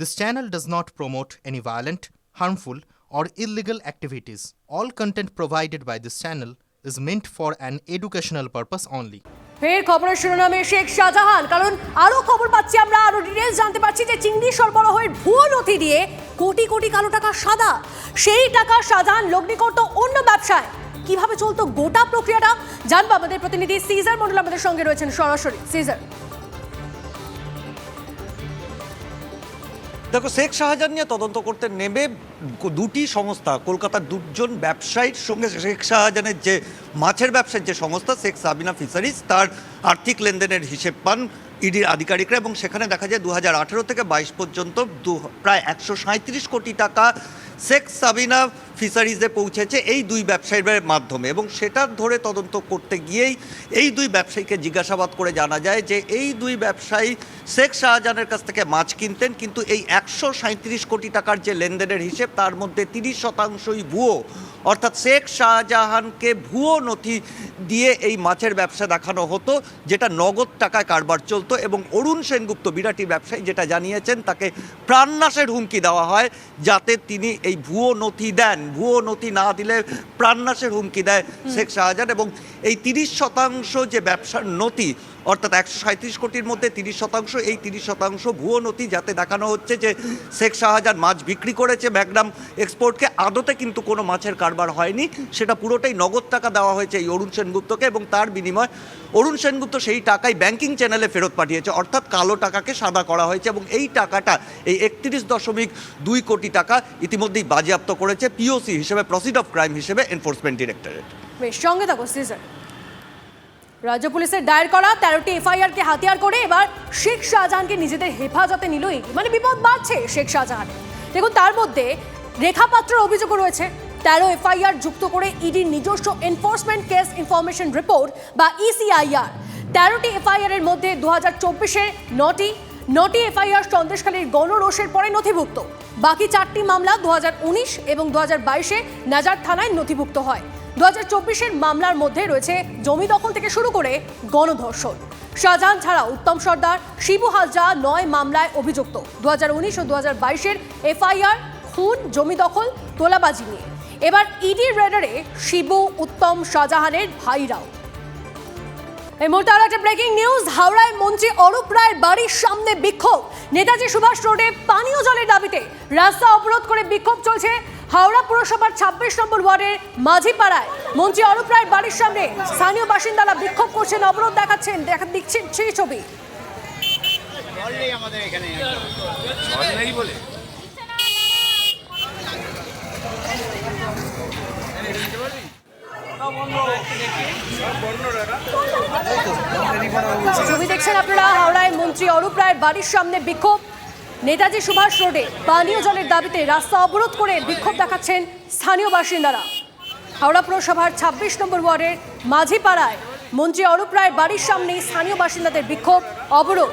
This channel does not promote any violent, harmful, or illegal activities. All content provided by this channel is meant for an educational purpose only. ফের খবরের শিরোনামে শেখ শাহজাহান। কারণ আরও খবর পাচ্ছি আমরা আরও ডিটেলস জানতে পারছি যে চিংড়ি সরবরাহের ভুয়ো নথি দিয়ে কোটি কোটি কালো টাকা সাদা। সেই টাকা শাহজাহান লগ্নি করতো অন্য ব্যবসায়। কীভাবে চলতো গোটা প্রক্রিয়াটা জানব আমাদের প্রতিনিধি সিজার মন্ডল আমাদের সঙ্গে রয়েছেন সরাসরি। সিজার। দেখো, শেখ শাহজাহান নিয়ে তদন্ত করতে নেমে দুটি সংস্থা, কলকাতার দুজন ব্যবসায়ীর সঙ্গে শেখ শাহজাহানের যে মাছের ব্যবসার যে সংস্থা, শেখ সাবিনা ফিশারিজ, তার আর্থিক লেনদেনের হিসেব পান ইডির আধিকারিকরা এবং সেখানে দেখা যায় দু হাজার আঠেরো থেকে বাইশ পর্যন্ত প্রায় একশো কোটি টাকা শেখ সাবিনা ফিশারিজে পৌঁছেছে এই দুই ব্যবসায়ীর মাধ্যমে এবং সেটার ধরে তদন্ত করতে গিয়েই এই দুই ব্যবসায়ীকে জিজ্ঞাসাবাদ করে জানা যায় যে এই দুই ব্যবসায়ী শেখ শাহজাহানের কাছ থেকে মাছ কিনতেন, কিন্তু এই একশো কোটি টাকার যে লেনদেনের হিসেব, তার মধ্যে তিরিশ শতাংশই ভুয়ো অর্থাৎ শেখ শাহজাহানকে ভুয়ো নথি দিয়ে এই মাছের ব্যবসা দেখানো হতো যেটা নগদ টাকায় কারবার চলতো এবং অরুণ সেনগুপ্ত বিরাটি ব্যবসায়ী যেটা জানিয়েছেন তাকে প্রাণনাশের হুমকি দেওয়া হয় যাতে তিনি এই ভুয়ো নথি দেন। ভুয়ো নথি না দিলে প্রাণনাশের হুমকি দেয় শেখ শাহজাহান এবং এই তিরিশ শতাংশ যে ব্যবসার নথি অর্থাৎ একশো সাঁত্রিশ কোটির মধ্যে তিরিশ শতাংশ এই তিরিশ শতাংশ ভুয়ো নথি যাতে দেখানো হচ্ছে যে শেখ শাহজাহান মাছ বিক্রি করেছে ম্যাগনাম এক্সপোর্টকে আদতে কিন্তু কোনো মাছের কারবার হয়নি। সেটা পুরোটাই নগদ টাকা দেওয়া হয়েছে এই অরুণ সেনগুপ্তকে এবং তার বিনিময় অরুণ সেনগুপ্ত সেই টাকাই ব্যাংকিং চ্যানেলে ফেরত পাঠিয়েছে। অর্থাৎ কালো টাকাকে সাদা করা হয়েছে এবং এই টাকাটা, এই একত্রিশ দশমিক দুই কোটি টাকা ইতিমধ্যেই বাজেয়াপ্ত করেছে পিওসি হিসেবে প্রসিড অফ ক্রাইম হিসেবে এনফোর্সমেন্ট ডিরেক্টরেট সঙ্গে থাকো সিজার রাজ্য পুলিশের দায়ের করা তেরোটি এফআইআর কে হাতিয়ার করে এবার শেখ শাহজাহানকে নিজেদের হেফাজতে নিল মানে বিপদ বাড়ছে শেখ শাহজাহান দেখুন, তার মধ্যে রেখাপাত্রের অভিযোগও রয়েছে। তেরো এফআইআর যুক্ত করে ইডির নিজস্ব এনফোর্সমেন্ট কেস ইনফরমেশন রিপোর্ট বা E ইসিআইআর তেরোটি এফআইআর এর মধ্যে দু হাজার চব্বিশে নটি নটি এফআইআর সন্দেশখালীর গণরোষের পরে নথিভুক্ত। বাকি চারটি মামলা দুহাজার উনিশ এবং দু হাজার বাইশে নাজার থানায় নথিভুক্ত হয়। দু হাজার চব্বিশের মামলার মধ্যে রয়েছে জমি দখল থেকে শুরু করে গণধর্ষণ। শাহজাহান ছাড়া উত্তম সর্দার, শিবু হাজরা নয় মামলায় অভিযুক্ত। দু হাজার উনিশ ও দু হাজার বাইশের এফআইআর, খুন, জমি দখল, তোলাবাজি নিয়ে। এবার ইডি রেডারে শিবু উত্তম শাহজাহানের ভাইরাও। এই মুহূর্তে আরও একটা ব্রেকিং নিউজ হাওড়ায় মন্ত্রী অরূপ রায়ের বাড়ির সামনে বিক্ষোভ। নেতাজি সুভাষ রোডে পানীয় জলের দাবিতে রাস্তা অবরোধ করে বিক্ষোভ চলছে হাওড়া পুরসভার ছাব্বিশ নম্বর ওয়ার্ডের মাঝিপাড়ায়। মন্ত্রী অরূপ রায়ের বাড়ির সামনে স্থানীয় বাসিন্দারা বিক্ষোভ করছেন অবরোধ দেখাচ্ছেন দেখা দিচ্ছেন সেই ছবি। আমাদের এখানে বলে। ছবি দেখছেন আপনারা হাওড়ায় মন্ত্রী অরূপ রায়ের বাড়ির সামনে বিক্ষোভ। নেতাজি সুভাষ রোডে পানীয় জলের দাবিতে রাস্তা অবরোধ করে বিক্ষোভ দেখাচ্ছেন স্থানীয় বাসিন্দারা। হাওড়া পুরসভার ছাব্বিশ নম্বর ওয়ার্ডের মাঝিপাড়ায় মন্ত্রী অরূপ রায়ের বাড়ির সামনে স্থানীয় বাসিন্দাদের বিক্ষোভ, অবরোধ।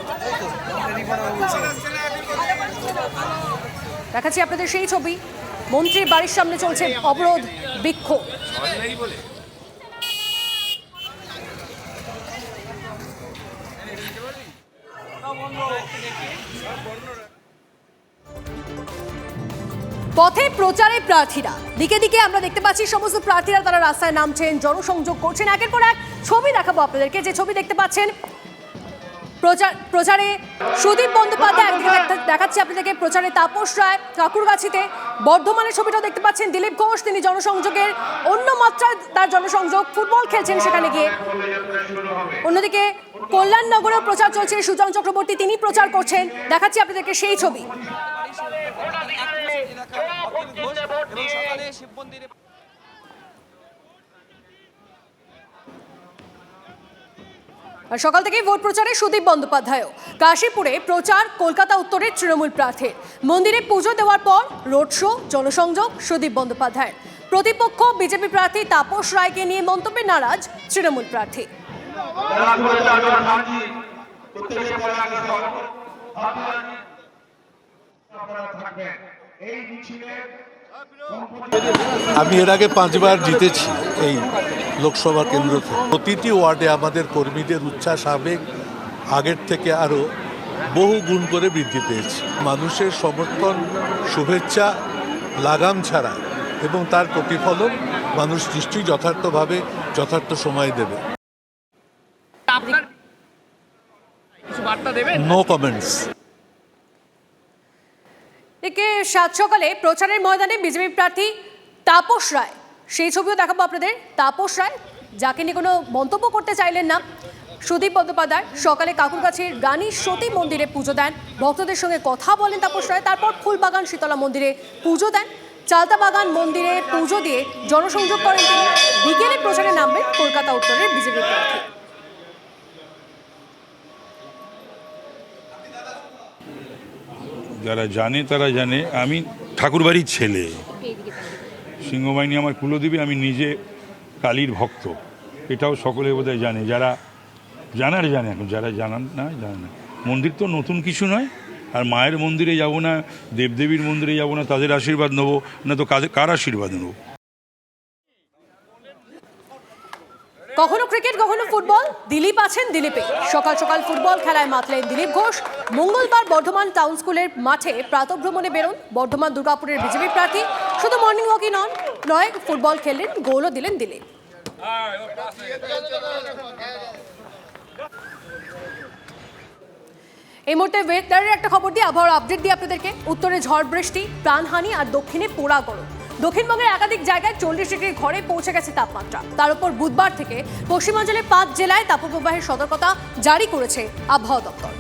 দেখাচ্ছি আপনাদের সেই ছবি। মন্ত্রীর বাড়ির সামনে চলছে অবরোধ, বিক্ষোভ। পথে প্রচারে প্রার্থীরা। দিকে দিকে আমরা দেখতে পাচ্ছি সমস্ত প্রার্থীরা তারা রাস্তায় নামছেন, জনসংযোগ করছেন। একের পর এক ছবি দেখাবো আপনাদেরকে। যে ছবি দেখতে পাচ্ছেন, প্রচার, প্রচারে সুদীপ বন্দ্যোপাধ্যায় দেখাচ্ছি আপনাদেরকে প্রচারে তাপস রায় ঠাকুরগাছিতে। বর্ধমানের ছবিটাও দেখতে পাচ্ছেন, দিলীপ ঘোষ, তিনি জনসংযোগের অন্য মাত্রায় তার জনসংযোগ, ফুটবল খেলছেন সেখানে গিয়ে। অন্যদিকে কল্যাণনগরেও প্রচার চলছে। সুজন চক্রবর্তী, তিনি প্রচার করছেন। দেখাচ্ছি আপনাদেরকে সেই ছবি। সকাল থেকেই ভোট প্রচারে সুদীপ বন্দ্যোপাধ্যায়ও। কাশীপুরে প্রচার, কলকাতা উত্তরের তৃণমূল প্রার্থীর। মন্দিরে পুজো দেওয়ার পর রোড শো, জনসংযোগ, সুদীপ বন্দ্যোপাধ্যায় প্রতিপক্ষ, বিজেপি প্রার্থী তাপস রায়কে নিয়ে মন্তব্যে নারাজ তৃণমূল প্রার্থী। আমি এর আগে পাঁচবার জিতেছি এই লোকসভা কেন্দ্র থেকে প্রতিটি ওয়ার্ডে আমাদের কর্মীদের উচ্ছ্বাস, আবেগ, আগের থেকে আরও বহু গুণ করে বৃদ্ধি পেয়েছে। মানুষের সমর্থন, শুভেচ্ছা, লাগাম ছাড়া এবং তার প্রতিফলন মানুষ নিশ্চয়ই যথার্থভাবে, যথার্থ সময় দেবে। আপনার কিছু বার্তা দেবেন? নো কমেন্টস এদিকে সাত সকালে প্রচারের ময়দানে বিজেপি প্রার্থী তাপস রায়। সেই ছবিও দেখাবো আপনাদের। তাপস রায় যাকে নিয়ে কোনো মন্তব্য করতে চাইলেন না। সুদীপ বন্দ্যোপাধ্যায় সকালে কাকুরগাছির রানী সতী মন্দিরে পুজো দেন। ভক্তদের সঙ্গে কথা বলেন তাপস রায় তারপর ফুলবাগান শীতলা মন্দিরে পুজো দেন। চালতা বাগান মন্দিরে পুজো দিয়ে জনসংযোগ করেন তিনি। বিকেলে প্রচারে নামবেন কলকাতা উত্তরের বিজেপি প্রার্থী। যারা জানে তারা জানে আমি ঠাকুরবাড়ির ছেলে। সিংহবাহিনী আমার কুলদেবী আমি নিজে কালীর ভক্ত। এটাও সকলে বোধহয় জানে। যারা জানার জানে এখন যারা জানান না জানে না। মন্দির তো নতুন কিছু নয় আর মায়ের মন্দিরে যাব না দেবদেবীর মন্দিরে যাব না তাদের আশীর্বাদ নেব না তো কাদের কার আশীর্বাদ নেব? কখনো ক্রিকেট কখনো ফুটবল দিলীপ আছেন দিলীপে। সকাল সকাল ফুটবল খেলায় মাতলেন দিলীপ ঘোষ। মঙ্গলবার বর্ধমান টাউন স্কুলের মাঠে প্রাতভ্রমণে বেরোন বর্ধমান দুর্গাপুরের বিজেপি প্রার্থী। শুধু মর্নিং ওয়াকই নন, নয় ফুটবল খেললেন গোলও দিলেন দিলীপ। এই মুহূর্তে ওয়েদারের একটা খবর দিয়ে, আবহাওয়ার আপডেট দিই আপনাদেরকে। উত্তরে ঝড় বৃষ্টি, প্রাণহানি আর দক্ষিণে পোড়া গরম। দক্ষিণবঙ্গের একাধিক জায়গায় চল্লিশ ডিগ্রি ঘরে পৌঁছে গেছে তাপমাত্রা। তার উপর বুধবার থেকে পশ্চিমাঞ্চলের পাঁচ জেলায় তাপপ্রবাহের সতর্কতা জারি করেছে আবহাওয়া দপ্তর।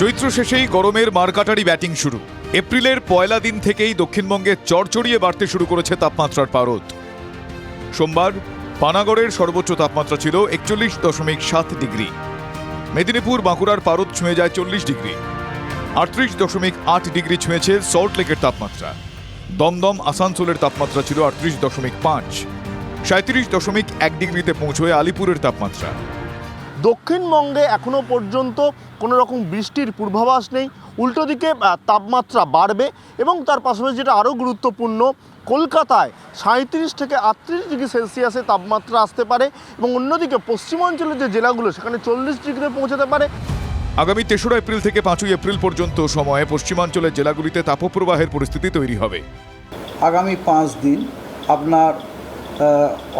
চৈত্র শেষেই গরমের মারকাটারি ব্যাটিং শুরু। এপ্রিলের পয়লা দিন থেকেই দক্ষিণবঙ্গে চড়চড়িয়ে বাড়তে শুরু করেছে তাপমাত্রার পারদ। সোমবার পানাগড়ের সর্বোচ্চ তাপমাত্রা ছিল একচল্লিশ দশমিক সাত ডিগ্রি। মেদিনীপুর বাঁকুড়ার পারদ ছুঁয়ে যায় চল্লিশ ডিগ্রি। আটত্রিশ দশমিক আট ডিগ্রি ছুঁয়েছে সল্ট লেকের তাপমাত্রা। দমদম, আসানসোলের তাপমাত্রা ছিল আটত্রিশ দশমিক পাঁচ। সাঁত্রিশ দশমিক এক ডিগ্রিতে পৌঁছয় আলিপুরের তাপমাত্রা। দক্ষিণবঙ্গে এখনও পর্যন্ত কোনো রকম বৃষ্টির পূর্বাভাস নেই। উল্টো দিকে তাপমাত্রা বাড়বে এবং তার পাশাপাশি যেটা আরও গুরুত্বপূর্ণ, কলকাতায় সাঁত্রিশ থেকে আটত্রিশ ডিগ্রি সেলসিয়াসে তাপমাত্রা আসতে পারে এবং অন্যদিকে পশ্চিমাঞ্চলের যে জেলাগুলো, সেখানে চল্লিশ ডিগ্রিতে পৌঁছাতে পারে। আগামী তেসরা এপ্রিল থেকে পাঁচই এপ্রিল পর্যন্ত সময়ে পশ্চিমাঞ্চলের জেলাগুলিতে তাপপ্রবাহের পরিস্থিতি তৈরি হবে। আগামী পাঁচ দিন আপনার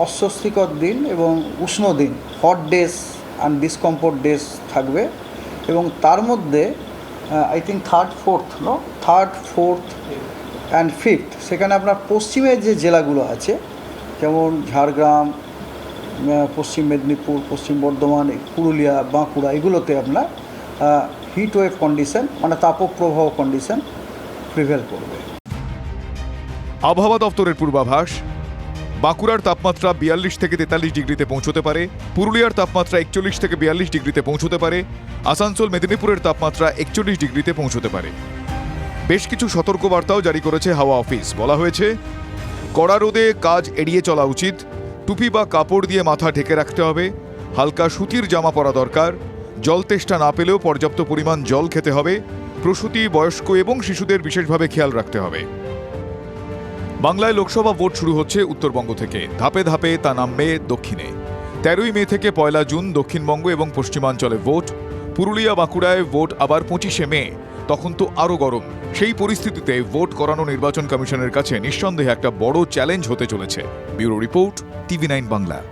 অস্বস্তিকর দিন এবং উষ্ণ দিন hot days and discomfort days থাকবে এবং তার মধ্যে I think third fourth no third fourth and fifth সেখানে আপনার পশ্চিমের যে জেলাগুলো আছে, যেমন ঝাড়গ্রাম পশ্চিম মেদিনীপুর, পশ্চিম বর্ধমান, পুরুলিয়া, বাঁকুড়া, এগুলোতে আপনার হিট ওয়েভ কন্ডিশন মানে তাপপ্রবাহ কন্ডিশন প্রিভেল করবে। আবহাওয়া দপ্তরের পূর্বাভাস, বাঁকুড়ার তাপমাত্রা বিয়াল্লিশ থেকে তেতাল্লিশ ডিগ্রিতে পৌঁছতে পারে, পুরুলিয়ার তাপমাত্রা একচল্লিশ থেকে বিয়াল্লিশ ডিগ্রিতে পৌঁছতে পারে, আসানসোল, মেদিনীপুরের তাপমাত্রা একচল্লিশ ডিগ্রিতে পৌঁছতে পারে। বেশ কিছু সতর্কবার্তাও জারি করেছে হাওয়া অফিস। বলা হয়েছে, কড়া রোদে কাজ এড়িয়ে চলা উচিত, টুপি বা কাপড় দিয়ে মাথা ঢেকে রাখতে হবে, হালকা সুতির জামা পরা দরকার জল তেষ্টা না পেলেও পর্যাপ্ত পরিমাণ জল খেতে হবে, প্রসূতি, বয়স্ক এবং শিশুদের বিশেষভাবে খেয়াল রাখতে হবে। বাংলায় লোকসভা ভোট শুরু হচ্ছে উত্তরবঙ্গ থেকে। ধাপে ধাপে তা নামবে দক্ষিণে। তেরোই মে থেকে পয়লা জুন দক্ষিণবঙ্গ এবং পশ্চিমাঞ্চলে ভোট। পুরুলিয়া, বাঁকুড়ায় ভোট আবার পঁচিশে মে। তখন তো আরও গরম। সেই পরিস্থিতিতে ভোট করানো নির্বাচন কমিশনের কাছে নিঃসন্দেহে একটা বড় চ্যালেঞ্জ হতে চলেছে। Bureau report TV nine Bangla.